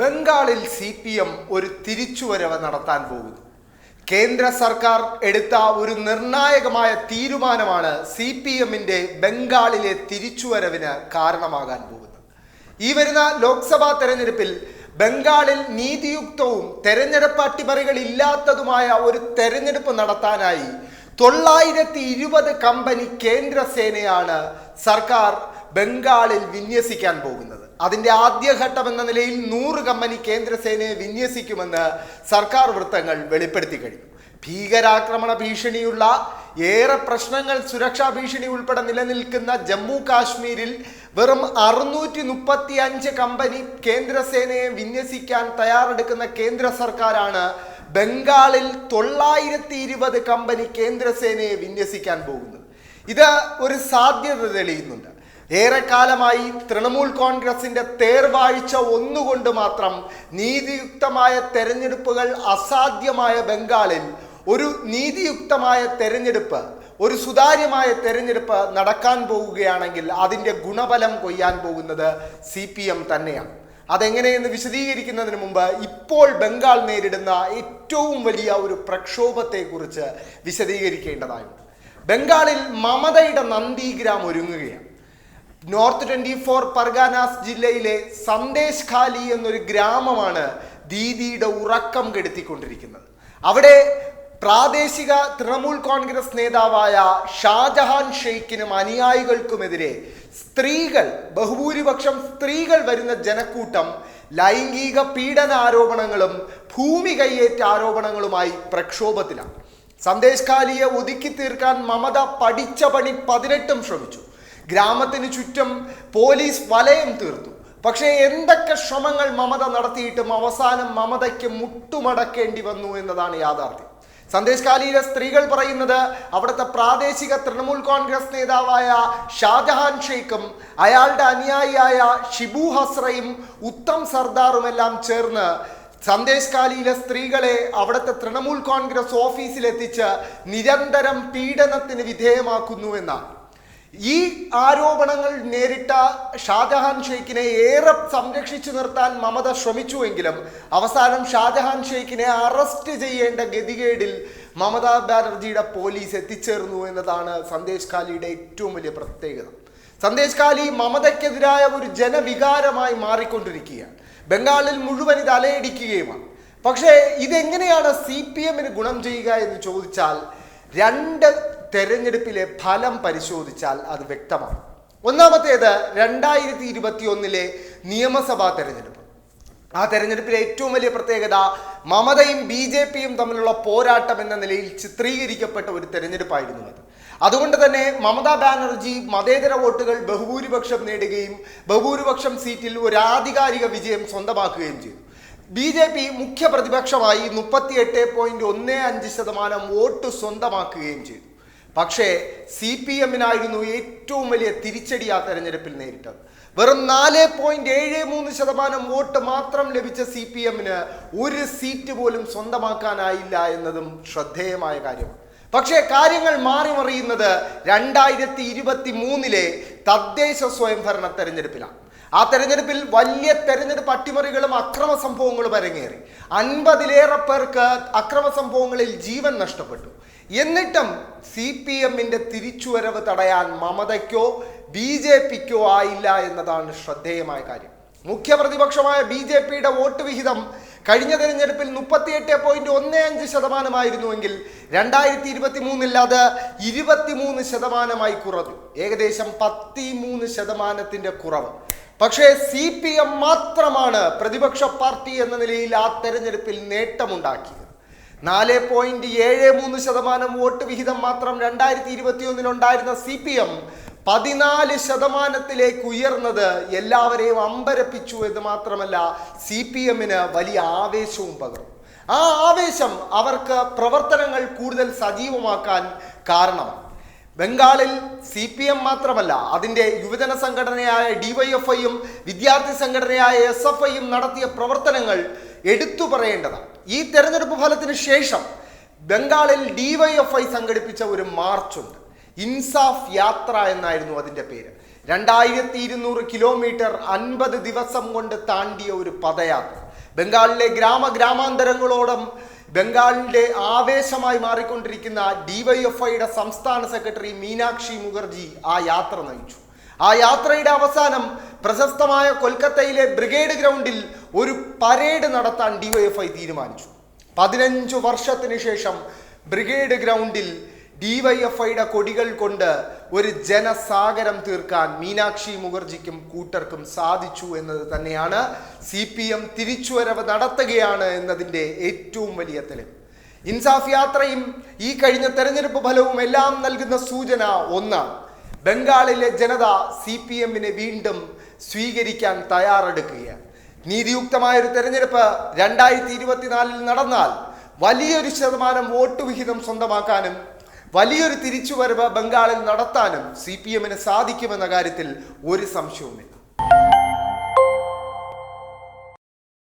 ബംഗാളിൽ C P M ഒരു തിരിച്ചുവരവ് നടത്താൻ പോകുന്നു. കേന്ദ്ര സർക്കാർ എടുത്ത ഒരു നിർണായകമായ തീരുമാനമാണ് സി പി എമ്മിന്റെ ബംഗാളിലെ തിരിച്ചുവരവിന് കാരണമാകാൻ പോകുന്നത്. ഈ വരുന്ന ലോക്സഭാ തെരഞ്ഞെടുപ്പിൽ ബംഗാളിൽ നീതിയുക്തവും തെരഞ്ഞെടുപ്പ് അട്ടിമറികളില്ലാത്തതുമായ ഒരു തെരഞ്ഞെടുപ്പ് നടത്താനായി തൊള്ളായിരത്തി ഇരുപത് കമ്പനി കേന്ദ്ര സേനയാണ് സർക്കാർ ബംഗാളിൽ വിന്യസിക്കാൻ പോകുന്നത്. അതിന്റെ ആദ്യഘട്ടം എന്ന നിലയിൽ നൂറ് കമ്പനി കേന്ദ്രസേനയെ വിന്യസിക്കുമെന്ന് സർക്കാർ വൃത്തങ്ങൾ വെളിപ്പെടുത്തി കഴിഞ്ഞു. ഭീകരാക്രമണ ഭീഷണിയുള്ള ഏറെ പ്രശ്നങ്ങൾ സുരക്ഷാ ഭീഷണി ഉൾപ്പെടെ നിലനിൽക്കുന്ന ജമ്മു കാശ്മീരിൽ വെറും അറുന്നൂറ്റി മുപ്പത്തി അഞ്ച് കമ്പനി കേന്ദ്രസേനയെ വിന്യസിക്കാൻ തയ്യാറെടുക്കുന്ന കേന്ദ്ര സർക്കാരാണ് ബംഗാളിൽ തൊള്ളായിരത്തി ഇരുപത് കമ്പനി കേന്ദ്രസേനയെ വിന്യസിക്കാൻ പോകുന്നത്. ഇത് ഒരു സാധ്യത തെളിയുന്നുണ്ട്. ഏറെക്കാലമായി തൃണമൂൽ കോൺഗ്രസിന്റെ തേർവാഴ്ച ഒന്നുകൊണ്ട് മാത്രം നീതിയുക്തമായ തെരഞ്ഞെടുപ്പുകൾ അസാധ്യമായ ബംഗാളിൽ ഒരു നീതിയുക്തമായ തെരഞ്ഞെടുപ്പ് ഒരു സുതാര്യമായ തെരഞ്ഞെടുപ്പ് നടക്കാൻ പോവുകയാണെങ്കിൽ അതിന്റെ ഗുണഫലം കൊയ്യാൻ പോകുന്നത് സി പി എം തന്നെയാണ്. അതെങ്ങനെയെന്ന് വിശദീകരിക്കുന്നതിന് മുമ്പ് ഇപ്പോൾ ബംഗാൾ നേരിടുന്ന ഏറ്റവും വലിയ ഒരു പ്രക്ഷോഭത്തെക്കുറിച്ച് വിശദീകരിക്കേണ്ടതായുണ്ട്. ബംഗാളിൽ മമതയുടെ നന്ദിഗ്രാം ഒരുങ്ങുകയാണ്. നോർത്ത് ട്വന്റി ഫോർ പർഗാനാസ് ജില്ലയിലെ സന്ദേശ് ഖാലി എന്നൊരു ഗ്രാമമാണ് ദീദിയുടെ ഉറക്കം കെടുത്തിക്കൊണ്ടിരിക്കുന്നത്. അവിടെ പ്രാദേശിക തൃണമൂൽ കോൺഗ്രസ് നേതാവായ ഷാജഹാൻ ഷെയ്ഖിനും അനുയായികൾക്കുമെതിരെ സ്ത്രീകൾ ബഹുഭൂരിപക്ഷം സ്ത്രീകൾ വരുന്ന ജനക്കൂട്ടം ലൈംഗിക പീഡന ആരോപണങ്ങളും ഭൂമി കയ്യേറ്റ ആരോപണങ്ങളുമായി പ്രക്ഷോഭത്തിലാണ്. സന്ദേശ് ഖാലിയെ ഒതുക്കി തീർക്കാൻ മമത പഠിച്ച പണി പതിനെട്ടും ശ്രമിച്ചു. ഗ്രാമത്തിന് ചുറ്റും പോലീസ് വലയം തീർത്തു. പക്ഷേ എന്തൊക്കെ ശ്രമങ്ങൾ മമത നടത്തിയിട്ടും അവസാനം മമതയ്ക്ക് മുട്ടുമടക്കേണ്ടി വന്നു എന്നതാണ് യാഥാർത്ഥ്യം. സന്ദേശ് കാലിയിലെ സ്ത്രീകൾ പറയുന്നത് അവിടുത്തെ പ്രാദേശിക തൃണമൂൽ കോൺഗ്രസ് നേതാവായ ഷാജഹാൻ ഷെയ്ഖും അയാളുടെ അനുയായിയായ ഷിബു ഹസ്രയും ഉത്തം സർദാറുമെല്ലാം ചേർന്ന് സന്ദേശ് കാലിയിലെ സ്ത്രീകളെ അവിടുത്തെ തൃണമൂൽ കോൺഗ്രസ് ഓഫീസിലെത്തിച്ച് നിരന്തരം പീഡനത്തിന് വിധേയമാക്കുന്നു എന്നാണ്. ഈ ആരോപണങ്ങൾ നേരിട്ട ഷാജഹാൻ ഷെയ്ഖിനെ ഏറെ സംരക്ഷിച്ചു നിർത്താൻ മമത ശ്രമിച്ചുവെങ്കിലും അവസാനം ഷാജഹാൻ ഷെയ്ഖിനെ അറസ്റ്റ് ചെയ്യേണ്ട ഗതികേടിൽ മമതാ ബാനർജിയുടെ പോലീസ് എത്തിച്ചേർന്നു എന്നതാണ് സന്ദേശ് കാലിയുടെ ഏറ്റവും വലിയ പ്രത്യേകത. സന്ദേശ് കാലി മമതയ്ക്കെതിരായ ഒരു ജനവികാരമായി മാറിക്കൊണ്ടിരിക്കുകയാണ്. ബംഗാളിൽ മുഴുവൻ ഇത് അലയടിക്കുകയുമാണ്. പക്ഷേ ഇതെങ്ങനെയാണ് സി പി എമ്മിന് ഗുണം ചെയ്യുക എന്ന് ചോദിച്ചാൽ രണ്ട് തെരഞ്ഞെടുപ്പിലെ ഫലം പരിശോധിച്ചാൽ അത് വ്യക്തമാണ്. ഒന്നാമത്തേത് രണ്ടായിരത്തി ഇരുപത്തി ഒന്നിലെ നിയമസഭാ തെരഞ്ഞെടുപ്പ്. ആ തെരഞ്ഞെടുപ്പിലെ ഏറ്റവും വലിയ പ്രത്യേകത മമതയും ബി ജെ പിയും തമ്മിലുള്ള പോരാട്ടം എന്ന നിലയിൽ ചിത്രീകരിക്കപ്പെട്ട ഒരു തെരഞ്ഞെടുപ്പായിരുന്നു അത്. അതുകൊണ്ട് തന്നെ മമതാ ബാനർജി മതേതര വോട്ടുകൾ ബഹുഭൂരിപക്ഷം നേടുകയും ബഹുഭൂരിപക്ഷം സീറ്റിൽ ഒരു ആധികാരിക വിജയം സ്വന്തമാക്കുകയും ചെയ്തു. ബി ജെ പി മുഖ്യ പ്രതിപക്ഷമായി മുപ്പത്തിയെട്ട് പോയിന്റ് ഒന്ന് അഞ്ച് ശതമാനം വോട്ട് സ്വന്തമാക്കുകയും ചെയ്തു. പക്ഷേ സി പി എമ്മിനായിരുന്നു ഏറ്റവും വലിയ തിരിച്ചടി ആ തെരഞ്ഞെടുപ്പിൽ നേരിട്ടത്. വെറും നാല് പോയിന്റ് ഏഴ് മൂന്ന് ശതമാനം വോട്ട് മാത്രം ലഭിച്ച സി പി എമ്മിന് ഒരു സീറ്റ് പോലും സ്വന്തമാക്കാനായില്ല എന്നതും ശ്രദ്ധേയമായ കാര്യമാണ്. പക്ഷേ കാര്യങ്ങൾ മാറി മറിയുന്നത് രണ്ടായിരത്തി ഇരുപത്തി മൂന്നിലെ തദ്ദേശ സ്വയംഭരണ തെരഞ്ഞെടുപ്പിലാണ്. ആ തെരഞ്ഞെടുപ്പിൽ വലിയ തെരഞ്ഞെടുപ്പ് അട്ടിമറികളും അക്രമ സംഭവങ്ങളും അരങ്ങേറി. അൻപതിലേറെ പേർക്ക് അക്രമ സംഭവങ്ങളിൽ ജീവൻ നഷ്ടപ്പെട്ടു. എന്നിട്ടും സി പി എമ്മിന്റെ തിരിച്ചുവരവ് തടയാൻ മമതയ്ക്കോ ബി ജെ പിക്കോ ആയില്ല എന്നതാണ് ശ്രദ്ധേയമായ കാര്യം. മുഖ്യ പ്രതിപക്ഷമായ ബി ജെ പിയുടെ വോട്ട് വിഹിതം കഴിഞ്ഞ തെരഞ്ഞെടുപ്പിൽ മുപ്പത്തിയെട്ട് പോയിന്റ് ഒന്ന് അഞ്ച് ശതമാനമായിരുന്നുവെങ്കിൽ രണ്ടായിരത്തി ഇരുപത്തി മൂന്നിൽ അത് ഇരുപത്തിമൂന്ന് ശതമാനമായി കുറഞ്ഞു. ഏകദേശം പത്തിമൂന്ന് ശതമാനത്തിന്റെ കുറവ്. പക്ഷേ സി പി എം മാത്രമാണ് പ്രതിപക്ഷ പാർട്ടി എന്ന നിലയിൽ ആ തെരഞ്ഞെടുപ്പിൽ നേട്ടമുണ്ടാക്കിയത്. നാല് പോയിന്റ് ഏഴ് മൂന്ന് ശതമാനം വോട്ട് വിഹിതം മാത്രം രണ്ടായിരത്തി ഇരുപത്തി ഒന്നിലുണ്ടായിരുന്ന സി പി എം പതിനാല് ശതമാനത്തിലേക്ക് ഉയർന്നത് എല്ലാവരെയും അമ്പരപ്പിച്ചു എന്ന് മാത്രമല്ല സി പി എമ്മിന് വലിയ ആവേശവും പകർന്നു. ആ ആവേശം അവർക്ക് പ്രവർത്തനങ്ങൾ കൂടുതൽ സജീവമാക്കാൻ കാരണമാണ് ബംഗാളിൽ സി പി എം മാത്രമല്ല അതിന്റെ യുവജന സംഘടനയായ ഡിവൈഎഫ്ഐയും വിദ്യാർത്ഥി സംഘടനയായ എസ് എഫ് ഐയും നടത്തിയ പ്രവർത്തനങ്ങൾ എടുത്തു പറയേണ്ടതാണ്. ഈ തെരഞ്ഞെടുപ്പ് ഫലത്തിന് ശേഷം ബംഗാളിൽ ഡിവൈഎഫ്ഐ സംഘടിപ്പിച്ച ഒരു മാർച്ചുണ്ട് ഇൻസാഫ് യാത്ര എന്നായിരുന്നു അതിന്റെ പേര്. രണ്ടായിരത്തി ഇരുന്നൂറ് കിലോമീറ്റർ അൻപത് ദിവസം കൊണ്ട് താണ്ടിയ ഒരു പദയാത്ര. ബംഗാളിലെ ഗ്രാമ ഗ്രാമാന്തരങ്ങളോടും ബംഗാളിന്റെ ആവേശമായി മാറിക്കൊണ്ടിരിക്കുന്ന ഡിവൈഎഫ്ഐയുടെ സംസ്ഥാന സെക്രട്ടറി മീനാക്ഷി മുഖർജി ആ യാത്ര നയിച്ചു. ആ യാത്രയുടെ അവസാനം പ്രശസ്തമായ കൊൽക്കത്തയിലെ ബ്രിഗേഡ് ഗ്രൗണ്ടിൽ ഒരു പരേഡ് നടത്താൻ ഡിവൈഎഫ്ഐ തീരുമാനിച്ചു. പതിനഞ്ചു വർഷത്തിന് ശേഷം ബ്രിഗേഡ് ഗ്രൗണ്ടിൽ ഡിവൈഎഫ്ഐയുടെ കൊടികൾ കൊണ്ട് ഒരു ജനസാഗരം തീർക്കാൻ മീനാക്ഷി മുഖർജിക്കും കൂട്ടർക്കും സാധിച്ചു എന്നത് തന്നെയാണ് സി പി എം തിരിച്ചുവരവ് നടത്തുകയാണ് എന്നതിന്റെ ഏറ്റവും വലിയ തെളിവ്. ഇൻസാഫ് യാത്രയും ഈ കഴിഞ്ഞ തെരഞ്ഞെടുപ്പ് ഫലവും എല്ലാം നൽകുന്ന സൂചന ഒന്നാണ് ബംഗാളിലെ ജനത സി പി എമ്മിനെ വീണ്ടും സ്വീകരിക്കാൻ തയ്യാറെടുക്കുകയാണ്. നീതിയുക്തമായ ഒരു തെരഞ്ഞെടുപ്പ് രണ്ടായിരത്തി ഇരുപത്തിനാലിൽ നടന്നാൽ വലിയൊരു ശതമാനം വോട്ട് വിഹിതം സ്വന്തമാക്കാനും വലിയൊരു തിരിച്ചുവരവ് ബംഗാളിൽ നടത്താനും സി പി എമ്മിന് സാധിക്കുമെന്ന കാര്യത്തിൽ ഒരു സംശയവുമില്ല.